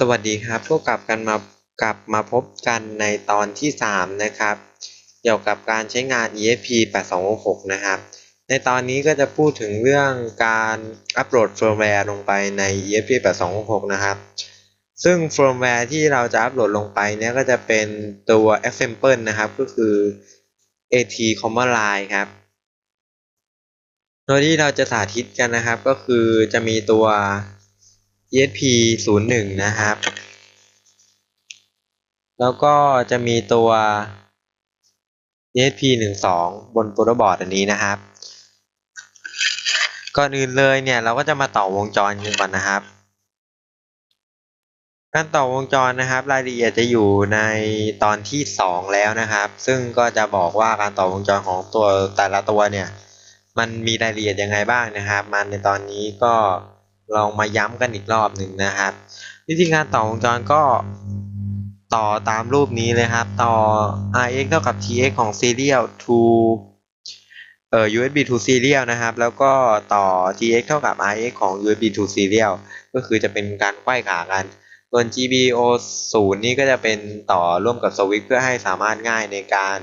สวัสดีครับพวกกลับกันมากลับมาพบกันในตอนที่ 3 นะครับ เกี่ยวกับการใช้งาน ESP 8266 นะครับ ในตอนนี้ก็จะพูดถึงเรื่องการอัปโหลดเฟิร์มแวร์ลงไปใน ESP 8266 นะครับ ซึ่งเฟิร์มแวร์ที่เราจะอัปโหลดลงไปเนี่ยก็จะเป็นตัว Example นะครับ ก็คือ AT Command Line ครับ โดยที่เราจะสาธิตกันนะครับก็คือจะมีตัว ESP 0 1นะครับ แล้วก็จะมีตัว ESP 1 2บนโปรโตบอร์ดอันนี้นะครับ ก่อนอื่นเลยเนี่ยเราก็จะมาต่อวงจรกันก่อนนะครับ การต่อวงจรนะครับ รายละเอียดจะอยู่ในตอนที่ 2 แล้วนะครับ ซึ่งก็จะบอกว่าการต่อวงจรของตัวแต่ละตัวเนี่ย มันมีรายละเอียดยังไงบ้างนะครับมาในตอนนี้ก็ ลองมาย้ำกันอีกรอบหนึ่งนะครับ วิธีการต่อวงจรก็ต่อตามรูปนี้เลยครับ ต่อ RX เท่ากับ TX ของ Serial to เอ่อ USB to Serial นะครับ แล้วก็ต่อ TX เท่ากับ RX ของ USB to Serial ก็คือจะเป็นการไขว้ขากัน ส่วน GPIO 0นี่ก็จะเป็นต่อร่วมกับสวิตช์เพื่อให้สามารถง่ายในการ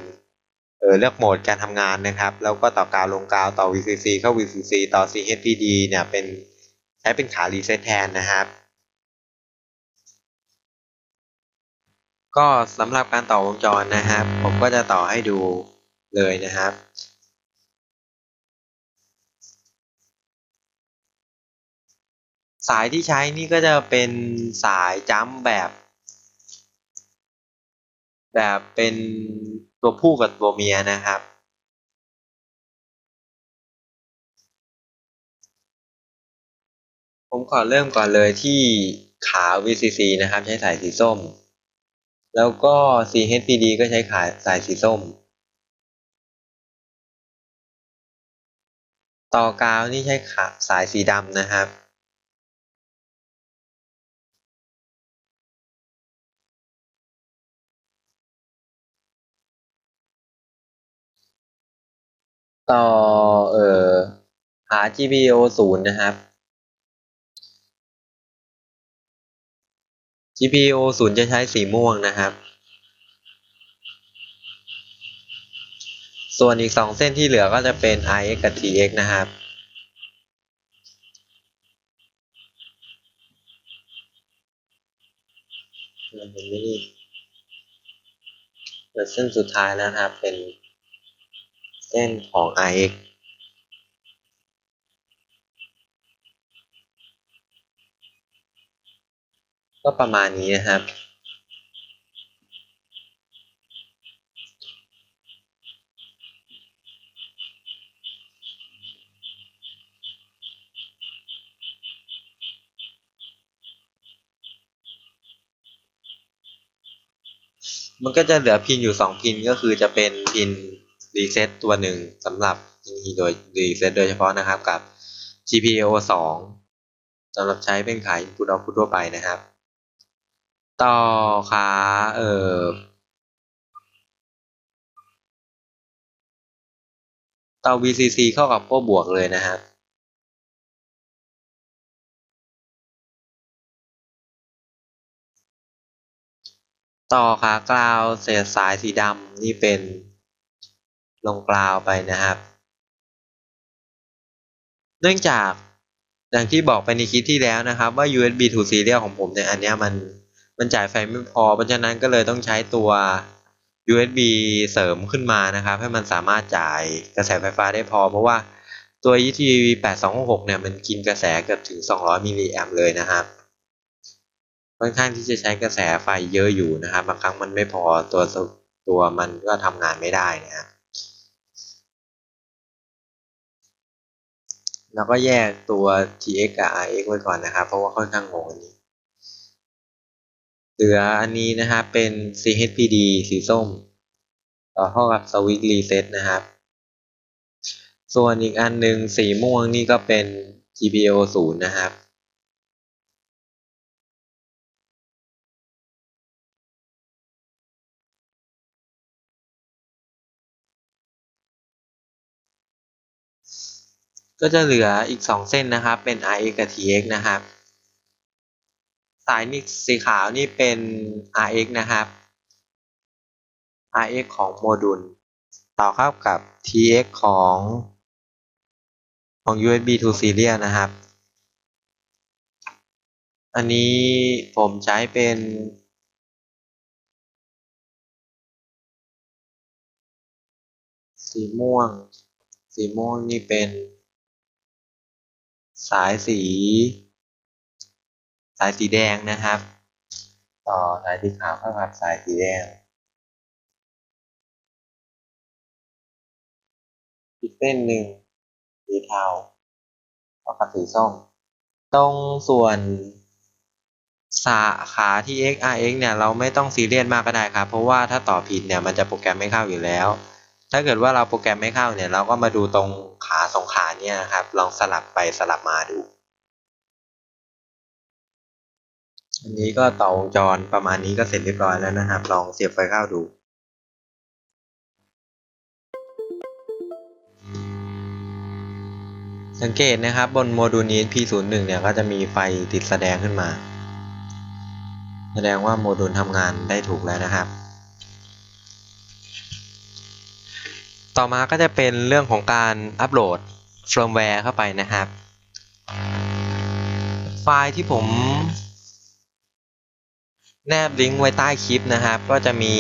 เออเลือกโหมดการทำงานนะครับ แล้วก็ต่อกาวลงกาวต่อ VCC เข้า VCC ต่อ CHPD เนี่ยเป็น ใช้เป็นขารีเซ็ตแทนนะครับ ก็สำหรับการต่อวงจรนะครับ ผมก็จะต่อให้ดูเลยนะครับ สายที่ใช้นี่ก็จะเป็นสายจัมแบบ แบบเป็นตัวผู้กับตัวเมียนะครับ ผมขอเริ่มก่อนเลยที่ขา VCC นะครับ ใช้สายสีส้ม แล้วก็ CHPD ก็ใช้ขาสายสีส้ม ต่อกาวนี่ใช้ขาสายสีดำนะครับ ต่อเอ่อหา GPIO 0นะครับ GPIO 0จะใช้สีม่วงนะครับ ส่วนอีก 2 เส้นที่เหลือก็จะเป็น IX กับ TX นะครับ เราเห็นไหมนี่เหลือเส้นสุดท้ายแล้วนะครับ เป็นเส้นของ IX ก็ประมาณนี้นะครับ มันก็จะเหลือพินอยู่สองพินก็คือจะเป็นพินรีเซ็ตตัวหนึ่งสำหรับนี่โดยรีเซ็ตโดยเฉพาะนะครับกับ GPIO 2สำหรับใช้เป็นขา input output ทั่วไปนะครับ ต่อขาเอ่อต่อ VCC เข้ากับขั้วบวกเลยนะครับต่อขากราวเศษสายสีดำนี่เป็นลงกราวไปนะครับ เนื่องจากอย่างที่บอกไปในคลิปที่แล้วนะครับว่า USB to serial ของผมเนี่ยอันนี้มัน มันจ่ายไฟไม่พอ เพราะฉะนั้นก็เลยต้องใช้ตัว USB เสริมขึ้นมานะครับ ให้มันสามารถจ่ายกระแสไฟฟ้าได้พอ เพราะว่าตัว ETV 8266เนี่ยมันกินกระแสเกือบถึง 200 มิลลิแอมเลยนะครับค่อนข้างที่จะใช้กระแสไฟเยอะอยู่นะครับบางครั้งมันไม่พอตัวตัวมันก็ทำงานไม่ได้นะครับแล้วก็แยกตัว TX กับ RX ไว้ก่อนนะครับ เพราะว่าค่อนข้างงงอันนี้ เหลืออันนี้นะครับเป็น CHPD สีส้ม ต่อเข้ากับสวิตช์รีเซ็ตนะครับ ส่วนอีกอันหนึ่งสีม่วงนี่ก็เป็น GPIO 0นะครับก็จะเหลืออีก 2 เส้นนะครับ เป็น RX กับ TX นะครับ สายนี่สีขาวนี่เป็น RX นะครับ RX ของโมดูลต่อเข้ากับ TX ของของ USB to serial นะครับ อันนี้ผมใช้เป็น สีม่วง สีม่วงนี่เป็น สายสีายสีแดงนะครับ ต่อสายสีขาวเข้ากับสายสีแดงอีกเส้นหนึ่งสีเทาเข้ากับสีส้ม ตรงส่วนสาขาที่ XRX เนี่ยเราไม่ต้องซีเรียสมากก็ได้ครับ เพราะว่าถ้าต่อผิดเนี่ยมันจะโปรแกรมไม่เข้าอยู่แล้ว ถ้าเกิดว่าเราโปรแกรมไม่เข้าเนี่ยเราก็มาดูตรงขาสองขาเนี่ยครับ ลองสลับไปสลับมาดู อันนี้ก็ต่อวงจรประมาณนี้ก็เสร็จเรียบร้อยแล้วนะครับ ลองเสียบไฟเข้าดู สังเกตนะครับบนโมดูล ESP01 เนี่ยก็จะมีไฟติดแสดงขึ้นมา แสดงว่าโมดูลทำงานได้ถูกแล้วนะครับ ต่อมาก็จะเป็นเรื่องของการอัปโหลดเฟิร์มแวร์เข้าไปนะครับ ไฟล์ที่ผม แนบลิงก์ไว้ใต้คลิปนะครับ ก็จะมี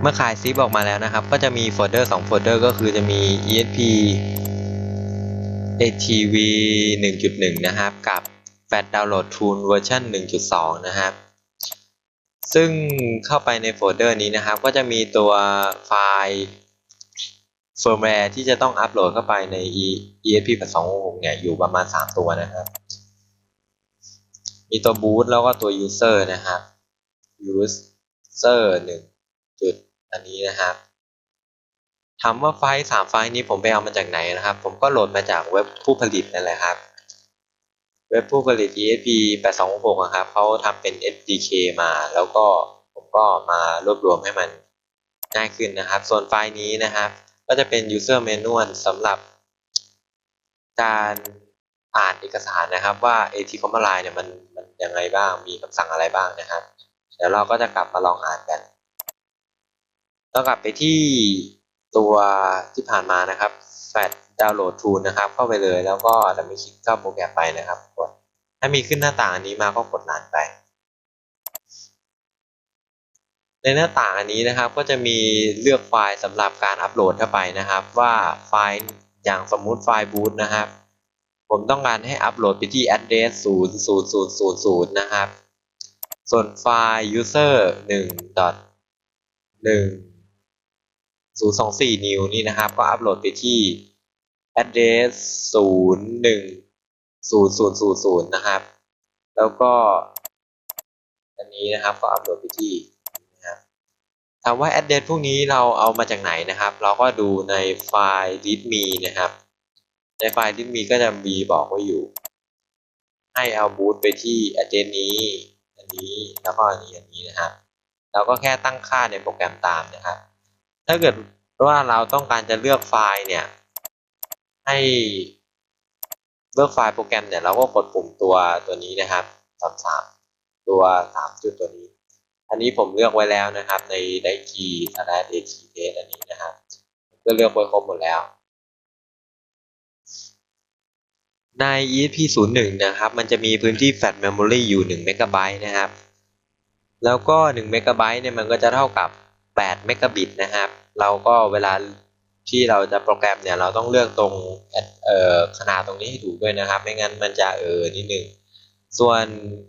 เมื่อขายซิปออกมาแล้วนะครับ ก็จะมีโฟลเดอร์2โฟลเดอร์ก็คือจะมี esp atv 1.1 นะครับ กับ fat download tool เวอร์ชัน1.2 นะครับ ซึ่งเข้าไปในโฟลเดอร์นี้นะครับ ก็จะมีตัวไฟล์เฟิร์มแวร์ที่จะต้องอัปโหลดเข้าไปใน esp 826 เนี่ย อยู่ประมาณ 3 ตัวนะครับ มีตัว boot แล้วก็ตัว user นะครับ user หนึ่งจุดอันนี้นะครับถามว่าไฟล์สามไฟล์นี้ผมไปเอามาจากไหนนะครับ ผมก็โหลดมาจากเว็บผู้ผลิตนั่นแหละครับ เว็บผู้ผลิต ESP 826นะครับเขาทำเป็น SDK มาแล้วก็ผมก็มารวบรวมให้มันง่ายขึ้นนะครับ ส่วนไฟล์นี้นะครับ ก็จะเป็น user manual สำหรับการ อ่านเอกสารนะครับว่า AT Command Line เนี่ยมันมันยังไงบ้าง มีคำสั่งอะไรบ้างนะครับ เดี๋ยวเราก็จะกลับมาลองอ่านกันต้องกลับไปที่ตัวที่ผ่านมานะครับ Fat Download Tool นะครับ เข้าไปเลยแล้วก็ดับเบิลคลิกเข้าโปรแกรมไปนะครับกดถ้ามีขึ้นหน้าต่างอันนี้มาก็กดรันไป ในหน้าต่างอันนี้นะครับ ก็จะมีเลือกไฟล์สำหรับการอัปโหลดเข้าไปนะครับ ว่าไฟล์อย่างสมมุติไฟล์ boot นะครับ ผมต้องการให้อัปโหลดไปที่ address 00000 นะครับ ส่วนไฟล์ user 1.1024 new นี่นะครับ ก็อัปโหลดไปที่ address 01 0000 นะครับ แล้วก็ อันนี้นะครับก็อัปโหลดไปที่นะครับถามว่า address พวกนี้เราเอามาจากไหนนะครับ เราก็ดูในไฟล์ readme นะครับ ในไฟล์ readme ก็จะมีบอกไว้อยู่ ให้เอาบูตไปที่ address นี้ อันนี้แล้วก็อันนี้อันนี้นะครับเราก็แค่ตั้งค่าในโปรแกรมตามนะครับ ถ้าเกิดว่าเราต้องการจะเลือกไฟล์เนี่ย ให้เลือกไฟล์โปรแกรมเนี่ยเราก็กดปุ่มตัวตัวนี้นะครับสามสามตัวสามจุดตัวนี้ อันนี้ผมเลือกไว้แล้วนะครับ ในไดคีสแลชเอทีเอันนี้นะครับก็เลือกไว้ครบหมดแล้ว ใน ESP01 นะครับ มันจะมีพื้นที่ Flash Memory อยู่1 MB นะครับ แล้วก็1 MB เนี่ยมันก็จะเท่ากับ8 Mbit นะครับ เราก็เวลาที่เราจะโปรแกรมเนี่ยเราต้องเลือกตรงเอ่อขนาดตรงนี้ให้ถูกด้วยนะครับ ไม่งั้นมันจะเออนิดนึง ส่วน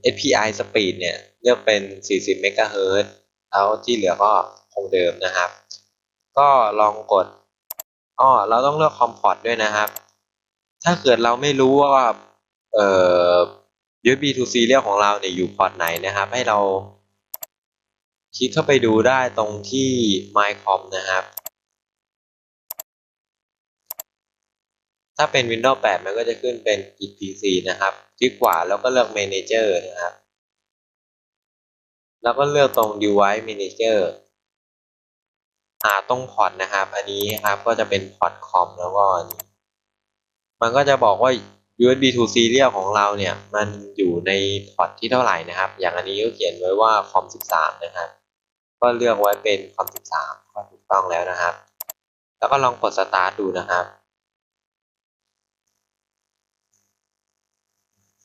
API Speed เนี่ยเลือกเป็น 40 MHz แล้วที่เหลือก็คงเดิมนะครับ ก็ลองกดอ้อเราต้องเลือก Comport ด้วยนะครับ ถ้าเกิดเราไม่รู้ว่าเอ่อ USB to serial ของเราเนี่ยอยู่พอร์ตไหนนะครับ ให้เราคลิกเข้าไปดูได้ตรงที่ mycom นะครับ ถ้าเป็น Windows 8 มันก็จะขึ้นเป็น etc นะครับ คลิกขวาแล้วก็เลือก Manager นะครับ แล้วก็เลือกตรง Device Manager หาตรงพอร์ตนะครับ อันนี้ครับก็จะเป็นพอร์ตคอมแล้วก็อันนี้ มันก็จะบอกว่า USB to serial ของเราเนี่ย มันอยู่ในพอร์ตที่เท่าไหร่นะครับ อย่างอันนี้ก็เขียนไว้ว่าคอม13 นะครับ ก็เลือกไว้เป็นคอม13 ก็ถูกต้องแล้วนะครับ แล้วก็ลองกด start ดูนะครับ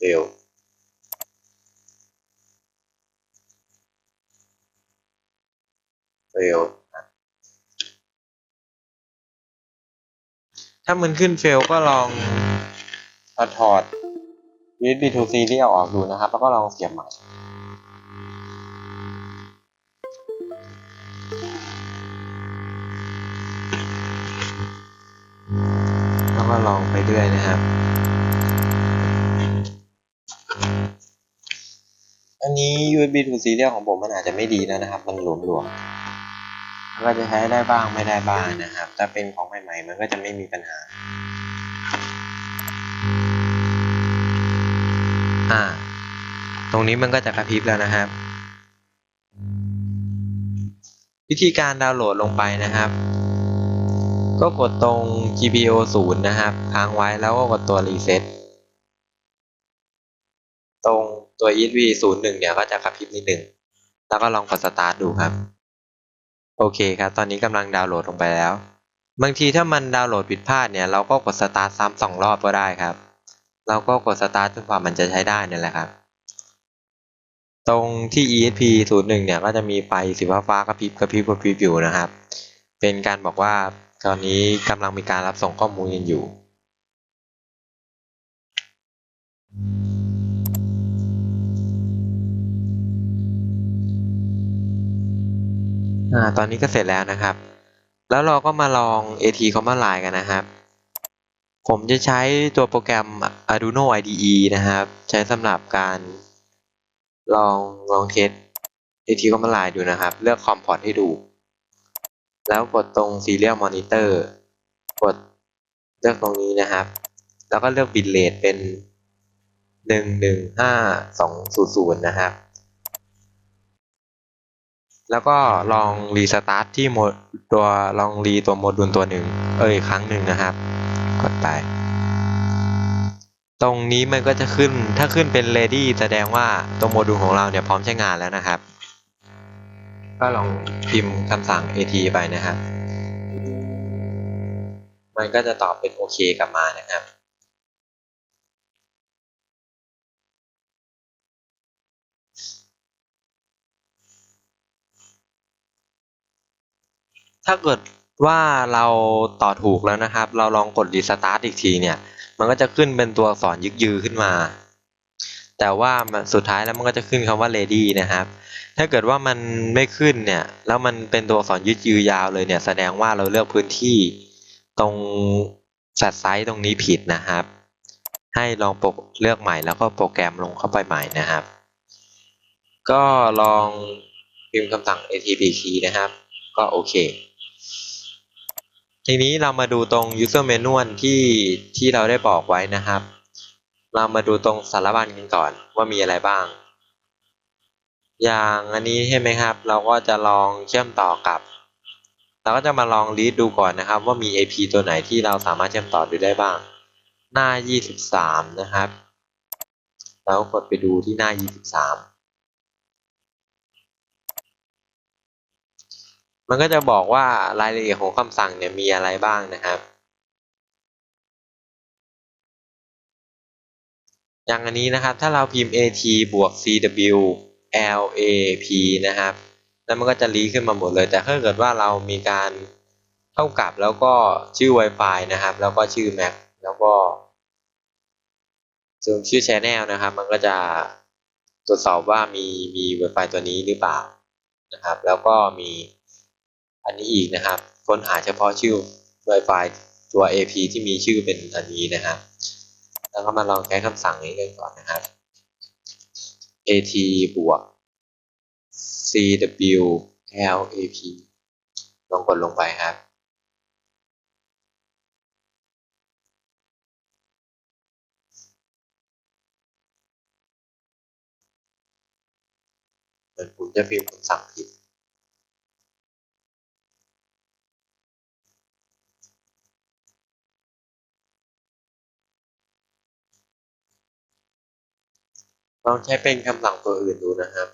เร็วเร็ว ถ้ามันขึ้นเฟลก็ลองเอาถอด USB to serial ออกดูนะครับ แล้วก็ลองเสียบใหม่แล้วก็ลองไปเรื่อยนะครับ อันนี้ USB to serial ของผมมันอาจจะไม่ดีแล้วนะครับ มันหลวมๆ ก็จะใช้ได้บ้างไม่ได้บ้างนะครับ ถ้าเป็นของใหม่ๆ มันก็จะไม่มีปัญหา อ่า ตรงนี้มันก็จะกระพริบแล้วนะครับ วิธีการดาวน์โหลดลงไปนะครับ ก็กดตรง GPIO 0 นะครับ ค้างไว้แล้วก็กดตัว reset ตตรงตัว ESP 0 1เนี่ยก็จะกระพริบนิดหนึ่ง แล้วก็ลองกด start ดูครับ โอเคครับ ตอนนี้กำลังดาวน์โหลดลงไปแล้ว บางทีถ้ามันดาวน์โหลดผิดพลาดเนี่ย เราก็กด start ซ้ำสองรอบก็ได้ครับ เราก็กด start จนกว่ามันจะใช้ได้นั่นแหละครับ ตรงที่ ESP 0 1เนี่ยก็จะมีไฟสีฟ้าๆกระพริบกระพริบกระพริบอยู่นะครับ เป็นการบอกว่าตอนนี้กำลังมีการรับส่งข้อมูลกันอยู่ อ่า ตอนนี้ก็เสร็จแล้วนะครับ แล้วเราก็มาลอง AT Command Line กันนะครับ ผมจะใช้ตัวโปรแกรม Arduino IDE นะครับ ใช้สำหรับการลองลองเทส AT Command Line ดูนะครับ เลือก COM port ให้ดู แล้วกดตรง Serial Monitor กดเลือกตรงนี้นะครับ แล้วก็เลือก bit rate เป็น115200นะครับ แล้วก็ลองรีสตาร์ทที่โมดตัวลองรีตัวโมดูลตัวหนึ่งเอ้ยครั้งหนึ่งนะครับ กดไป ตรงนี้มันก็จะขึ้นถ้าขึ้นเป็น ready แสดงว่าตัวโมดูลของเราเนี่ยพร้อมใช้งานแล้วนะครับ ก็ลองพิมพ์คำสั่ง at ไปนะครับ มันก็จะตอบเป็นโอเคกลับมานะครับ ถ้าเกิดว่าเราต่อถูกแล้วนะครับ เราลองกดรีสตาร์ทอีกทีเนี่ย มันก็จะขึ้นเป็นตัวอักษรยึกยือขึ้นมา แต่ว่าสุดท้ายแล้วมันก็จะขึ้นคำว่า ready นะครับ ถ้าเกิดว่ามันไม่ขึ้นเนี่ย แล้วมันเป็นตัวอักษรยึกยือยาวเลยเนี่ย แสดงว่าเราเลือกพื้นที่ตรงแฟลชไซต์ตรงนี้ผิดนะครับ ให้ลองปกเลือกใหม่แล้วก็โปรแกรมลงเข้าไปใหม่นะครับ ก็ลองพิมพ์คำสั่ง atp key นะครับ ก็โอเค ทีนี้เรามาดูตรง user manual ที่ที่เราได้บอกไว้นะครับ เรามาดูตรงสารบัญกันก่อนว่ามีอะไรบ้าง อย่างอันนี้ใช่ไหมครับ เราก็จะลองเชื่อมต่อกับ เราก็จะมาลอง read ดูก่อนนะครับ ว่ามี AP ตัวไหนที่เราสามารถเชื่อมต่อดูได้บ้าง หน้า 23 นะครับแล้วกดไปดูที่หน้า 23 มันก็จะบอกว่ารายละเอียดของคำสั่งเนี่ยมีอะไรบ้างนะครับ อย่างอันนี้นะครับ ถ้าเราพิมพ์ at บวก cw lap นะครับ แล้วมันก็จะรีขึ้นมาหมดเลย แต่ถ้าเกิดว่าเรามีการเท่ากับแล้วก็ชื่อ Wi-Fi นะครับ แล้วก็ชื่อ Mac แล้วก็ส่วนชื่อ Channel นะครับ มันก็จะตรวจสอบว่ามีมี Wi-Fi ตัวนี้หรือเปล่านะครับ แล้วก็มี อันนี้อีกนะครับ ค้นหาเฉพาะชื่อ Wi-Fi ตัว AP ที่มีชื่อเป็นอันนี้นะครับ แล้วก็มาลองใช้คำสั่งนี้กันก่อนนะครับ at บวก cw lap ลองกดลงไปครับเหมือนผมจะพิมพ์คำสั่งผิด ลองใช้เป็นคำสั่งตัวอื่นดูนะครับ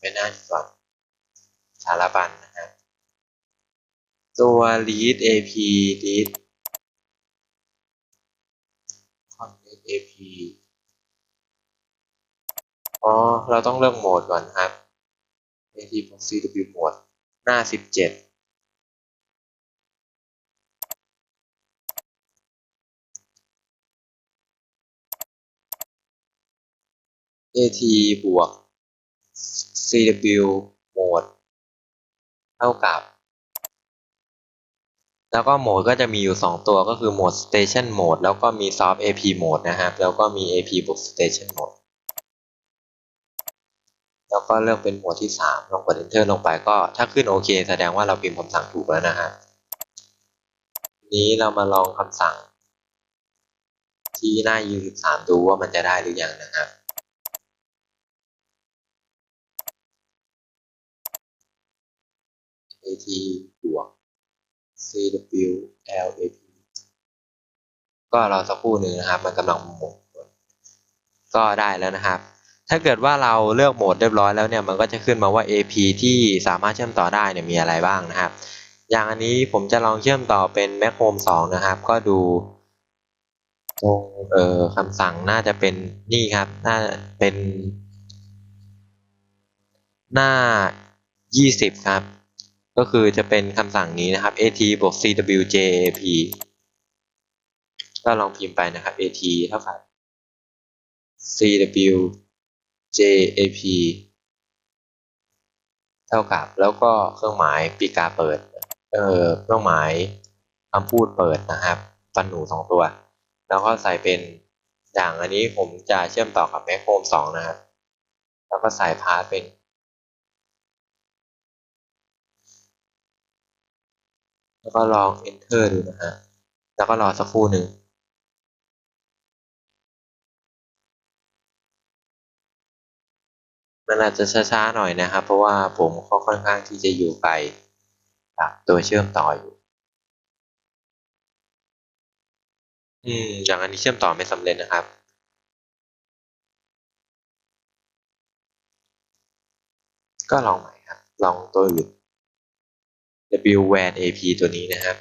เป็นหน้าก่อนสารบัญนนะครับ ตัว lead ap lead connect ap อ๋อ เราต้องเลือกโหมดก่อนครับ ap proxy w โหมด หน้าสิบเจ็ด at บวก cw โหมด เท่ากับ แล้วก็โหมดก็จะมีอยู่ 2 ตัวก็คือโหมด station mode แล้วก็มี soft ap mode นะครับแล้วก็มี ap บวก station mode แล้วก็เลือกเป็นโหมดที่ 3ลองกด enter ลงไปก็ถ้าขึ้นโอเค แสดงว่าเราพิมพ์คำสั่งถูกแล้วนะครับนี้เรามาลองคำสั่ง ที่หน้า U13 ดูว่ามันจะได้หรือยังนะครับ at บวก cw lap ก็รอสักครู่หนึ่งนะครับ มันกำลังหมุนก็ได้แล้วนะครับ ถ้าเกิดว่าเราเลือกโหมดเรียบร้อยแล้วเนี่ย มันก็จะขึ้นมาว่า AP ที่สามารถเชื่อมต่อได้เนี่ยมีอะไรบ้างนะครับ อย่างอันนี้ผมจะลองเชื่อมต่อเป็น Mac Home 2 นะครับ ก็ดูตรงเอ่อคำสั่งน่าจะเป็นนี่ครับ น่าเป็นหน้า 20 ครับ ก็คือจะเป็นคำสั่งนี้นะครับ at บวก cwjap ก็ลองพิมพ์ไปนะครับ at เท่ากับ cwjap เท่ากับ แล้วก็เครื่องหมายปีกาเปิด เอ่อเครื่องหมายคำพูดเปิดนะครับฟันหนูสองตัว แล้วก็ใส่เป็นอย่างอันนี้ผมจะเชื่อมต่อกับ Mac Home 2นะครับ แล้วก็ใส่พาสเป็น แล้วก็ลอง enter ดูนะฮะ แล้วก็รอสักครู่หนึ่งมันอาจจะช้าๆหน่อยนะครับ เพราะว่าผมก็ค่อนข้างที่จะอยู่ไกลจากตัวเชื่อมต่ออยู่ อืม อย่างอันนี้เชื่อมต่อไม่สำเร็จนะครับก็ลองใหม่ครับ ลองตัวอื่น w WAN AP ตัวนี้นะครับ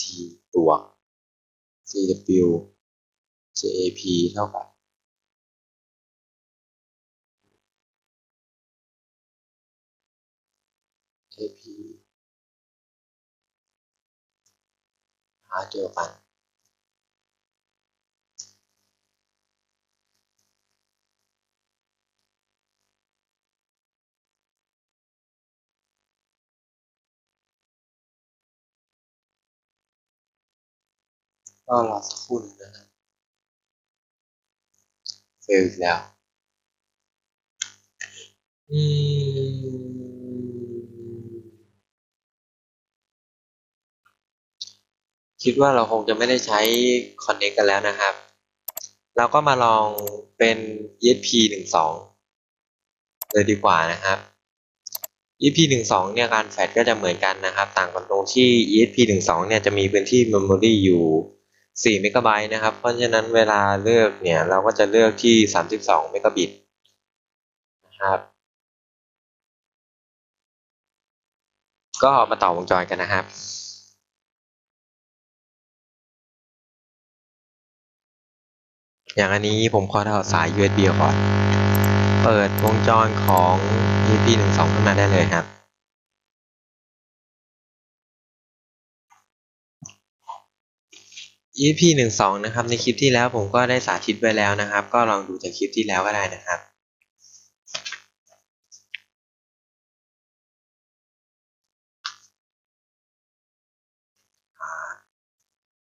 t บวก cw jap เท่ากับ ap หาเดียวกัน ก็รอสักครู่หนึงนะครับเฟลอีกแล้ว อืม คิดว่าเราคงจะไม่ได้ใช้ Connect กันแล้วนะครับ เราก็มาลองเป็น ESP 12 เลยดีกว่านะครับ ESP 12 เนี่ยการแฟลชก็จะเหมือนกันนะครับ ต่างกันตรงที่ ESP 12 เนี่ยจะมีพื้นที่ Memory อยู่ 4เมกะไบต์นะครับ เพราะฉะนั้นเวลาเลือกเนี่ยเราก็จะเลือกที่ 32เมกะบิตนะครับ ก็มาต่อวงจรกันนะครับอย่างอันนี้ผมขอถอดสาย USB กก่อน เปิดวงจรของ EP 1 2ขึ้นมาได้เลยครับ EP 1 2นะครับในคลิปที่แล้วผมก็ได้สาธิตไว้แล้วนะครับ ก็ลองดูจากคลิปที่แล้วก็ได้นะครับ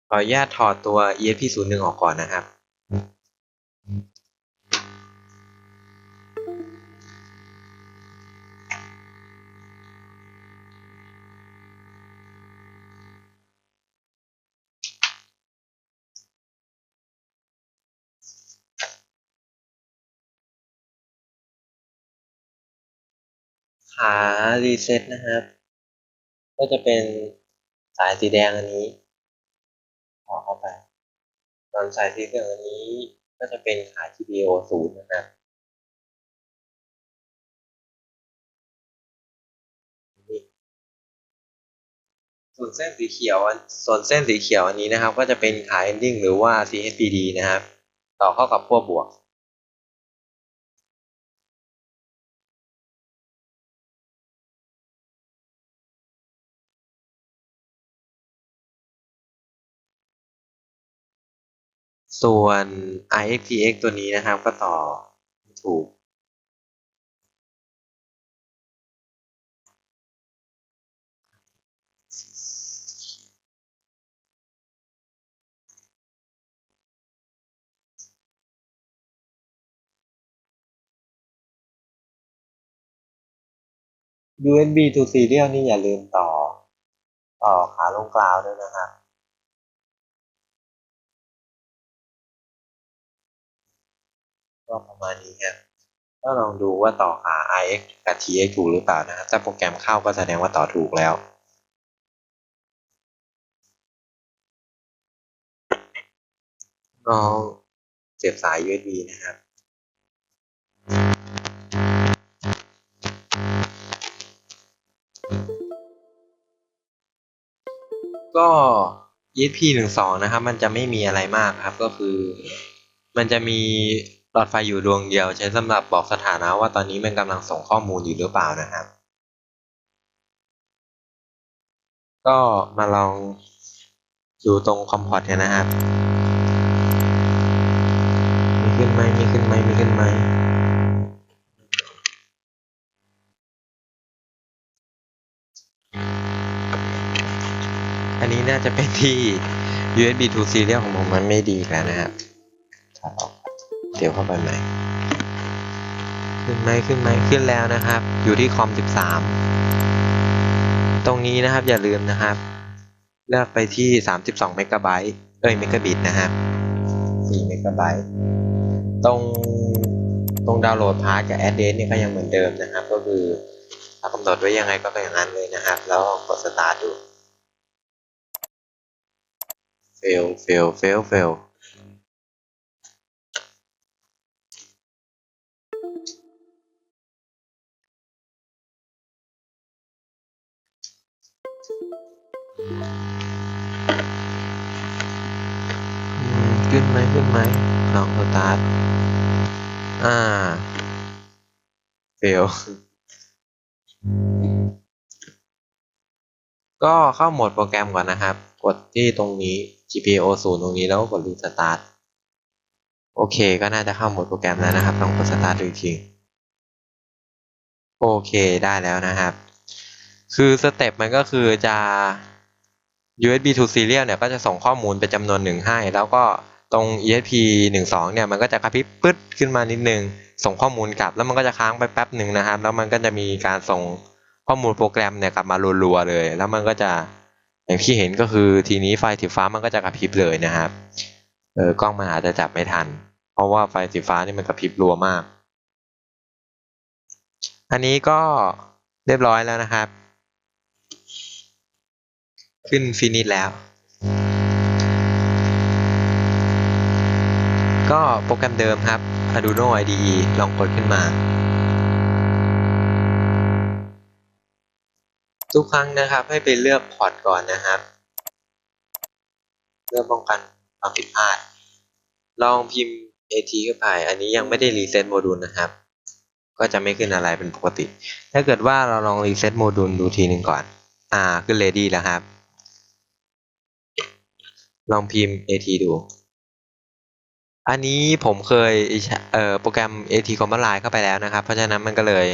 ขออนุญาตถอดตัว ESP 0 1 ออกก่อนนะครับารีเซ็ตนะครับ ก็จะเป็นสายสีแดงอันนี้ต่อเข้าไปส่วนสายสีเหลืองอันนี้ก็จะเป็นขา GPIO ศูนย์นะครับส่วนเส้นสีเขียวส่วนเส้นสีเขียวอันนี้นะครับ ก็จะเป็นขา ending หรือว่า CHPD นะครับ ต่อเข้ากับขั้วบวก ส่วน IXTX ตัวนี้นะครับก็ต่อถูก USB to serial นี่อย่าลืมต่อ ต่อขาลงกราวด้วยนะครับ ก็ประมาณนี้ครับก็ลองดูว่าต่อขา IX กับ TX ถูกหรือเปล่านะครับถ้าโปรแกรมเข้าก็แสดงว่าต่อถูกแล้วลองเสียบสาย USB นะครับก็ ESP หนึ่งสองนะครับ มันจะไม่มีอะไรมากครับ ก็คือ มันจะมี หลอดไฟอยู่ดวงเดียวใช้สำหรับบอกสถานะว่าตอนนี้มันกำลังส่งข้อมูลอยู่หรือเปล่านะครับ ก็มาลองดูตรงคอมพอร์ตนนะครับ มีขึ้นไหมมีขึ้นไหมมีขึ้นไหมอันนี้น่าจะเป็นที่ USB to serial ของผมมันไม่ดีแล้วนะครับถอดออก เดี๋ยวเข้าไปใหม่ ขึ้นไหมขึ้นไหมขึ้นแล้วนะครับ อยู่ที่คอม 13 ตรงนี้นะครับอย่าลืมนะครับ เลือกไปที่ 32เมกะไบต์เอ้ยเมกะบิตนะครับ4เมกะไบต์ตรงตรงดาวน์โหลดพาร์ทกับแอดเดสนี่ก็ยังเหมือนเดิมนะครับ ก็คือถ้ากำหนดไว้ยังไงก็เป็นอย่างนั้นเลยนะครับ แล้วกดสตาร์ทดู fail fail fail fail ขึ้นไหมขึ้นไหมลองสตาร์ท อ่า fail ก็เข้าโหมดโปรแกรมก่อนนะครับ กดที่ตรงนี้ GPIO 0 ตรงนี้แล้วก็กด restart โอเค ก็น่าจะเข้าโหมดโปรแกรมแล้วนะครับลองกด start ดูอีกที โอเคได้แล้วนะครับ คือสเต็ปมันก็คือจะ USB to serial เนี่ยก็จะส่งข้อมูลเป็นจำนวนหนึ่งให้ แล้วก็ตรง ESP 1 2เนี่ยมันก็จะกระพริบปึ๊ดขึ้นมานิดนึง ส่งข้อมูลกลับ แล้วมันก็จะค้างไปแป๊บหนึ่งนะครับ แล้วมันก็จะมีการส่งข้อมูลโปรแกรมเนี่ยกลับมารัวๆเลย แล้วมันก็จะอย่างที่เห็นก็คือทีนี้ไฟสีฟ้ามันก็จะกระพริบเลยนะครับเออกล้องมันอาจจะจับไม่ทัน เพราะว่าไฟสีฟ้านี่มันกระพริบรัวมาก อันนี้ก็เรียบร้อยแล้วนะครับ ขึ้นฟินิชแล้ว ก็โปรแกรมเดิมครับ Arduino IDE ลองกดขึ้นมา ทุกครั้งนะครับให้ไปเลือกพอร์ตก่อนนะครับเพื่อป้องกันความผิดพลาด ลองพิมพ์ AT เข้าไป อันนี้ยังไม่ได้รีเซ็ตโมดูลนะครับ ก็จะไม่ขึ้นอะไรเป็นปกติ ถ้าเกิดว่าเราลองรีเซ็ตโมดูลดูทีหนึ่งก่อน อ่า ขึ้น ready แล้วครับ ลองพิมพ์ AT ดู อันนี้ผมเคยเอ่อโปรแกรม AT Command Line เข้าไปแล้วนะครับ เพราะฉะนั้นมันก็เลย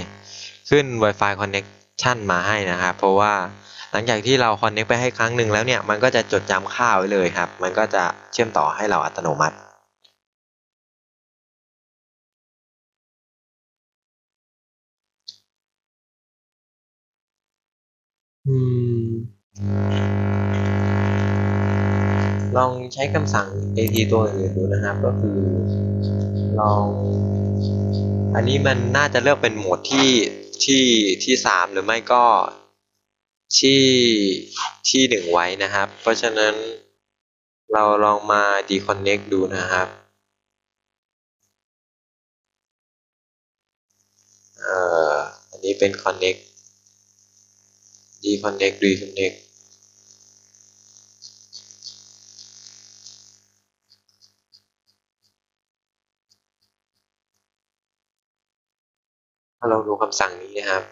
ขึ้น Wi-Fi Connection มาให้นะครับ เพราะว่าหลังจากที่เรา connect ไปให้ครั้งหนึ่งแล้วเนี่ย มันก็จะจดจำค่าไว้เลยครับ มันก็จะเชื่อมต่อให้เราอัตโนมัติอืม ลองใช้คำสั่ง AT ตัวอื่นดูนะครับ ก็คือลอง อันนี้มันน่าจะเลือกเป็นโหมดที่ที่ที่สามหรือไม่ก็ที่ที่หนึ่งไว้นะครับ เพราะฉะนั้นเราลองมา deconnect ดูนะครับเอ่ออันนี้เป็น connect deconnect reconnect าเราดูคำสั่งนี้นะครับ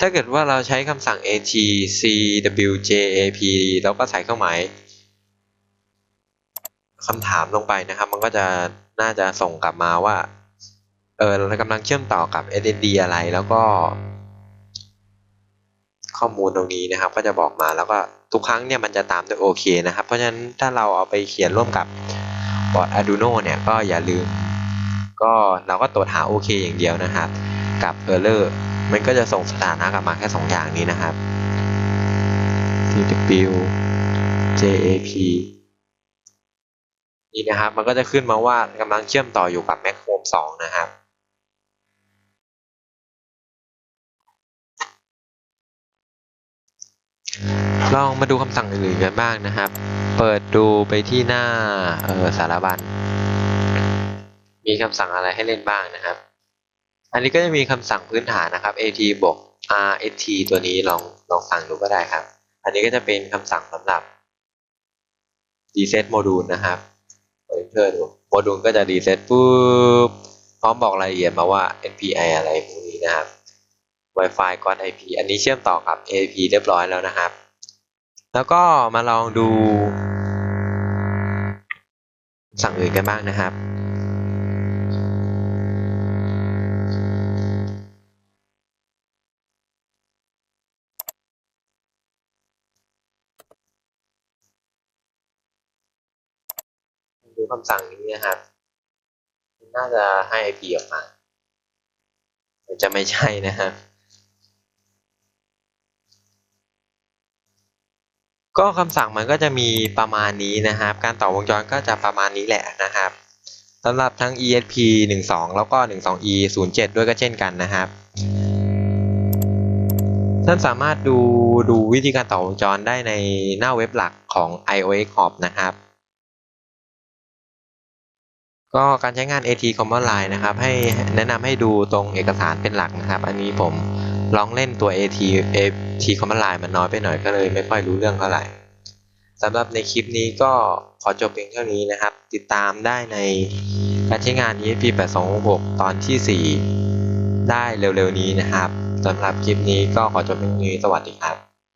ถ้าเกิดว่าเราใช้คำสั่ง atcwjap แล้วก็ใส่เครื่องหมายคำถามลงไปนะครับ มันก็จะน่าจะส่งกลับมาว่าเออเรากำลังเชื่อมต่อกับ SSD อะไรแล้วก็ ข้อมูลตรงนี้นะครับ ก็จะบอกมาแล้วก็ทุกครั้งเนี่ยมันจะตามด้วยโอเคนะครับ เพราะฉะนั้นถ้าเราเอาไปเขียนร่วมกับบอร์ด Arduino เนี่ยก็อย่าลืม ก็เราก็ตรวจหาโอเคอย่างเดียวนะครับ กับ Error มันก็จะส่งสถานะกลับมาแค่สองอย่างนี้นะครับ TW JAP นี่นะครับ มันก็จะขึ้นมาว่ากำลังเชื่อมต่ออยู่กับ Mac Home 2 นะครับลองมาดูคำสั่งอื่นๆกันบ้างนะครับ เปิดดูไปที่หน้าออสารบัญ มีคำสั่งอะไรให้เล่นบ้างนะครับ อันนี้ก็จะมีคำสั่งพื้นฐานนะครับ at บวก rst ตัวนี้ลองลองฟังดูก็ได้ครับ อันนี้ก็จะเป็นคำสั่งสำหรับ reset โมดูลนะครับเปิดเพื่อดูโมดูลก็จะ reset ปุ๊บพร้อมบอกรายละเอียดมาว่า NPI อะไรพวกนี้นะครับ Wi-Fi ก้อน IP อันนี้เชื่อมต่อกับ AP เรียบร้อยแล้วนะครับ แล้วก็มาลองดู สั่งอื่นกันบ้างนะครับ คำสั่งนี้นะครับ น่าจะให้ IP ออกมาแต่จะไม่ใช่นะครับ ก็คำสั่งมันก็จะมีประมาณนี้นะครับ การต่อวงจรก็จะประมาณนี้แหละนะครับสำหรับทั้ง ESP 12 แล้วก็ 12E 07 ด้วยก็เช่นกันนะครับ ท่านสามารถดูดูวิธีการต่อวงจรได้ในหน้าเว็บหลักของ iOS Hub นะครับ ก็การใช้งาน AT Command Line นะครับให้แนะนำให้ดูตรงเอกสารเป็นหลักนะครับ อันนี้ผมลองเล่นตัว AT AT Command Line มันน้อยไปหน่อยก็เลยไม่ค่อยรู้เรื่องเท่าไหร่สำหรับในคลิปนี้ก็ขอจบเพียงเท่านี้นะครับ ติดตามได้ในการใช้งาน ESP 8266ตอนที่ 4 ได้เร็วๆนี้นะครับสำหรับคลิปนี้ก็ขอจบเพียงเท่านี้สวัสดีครับ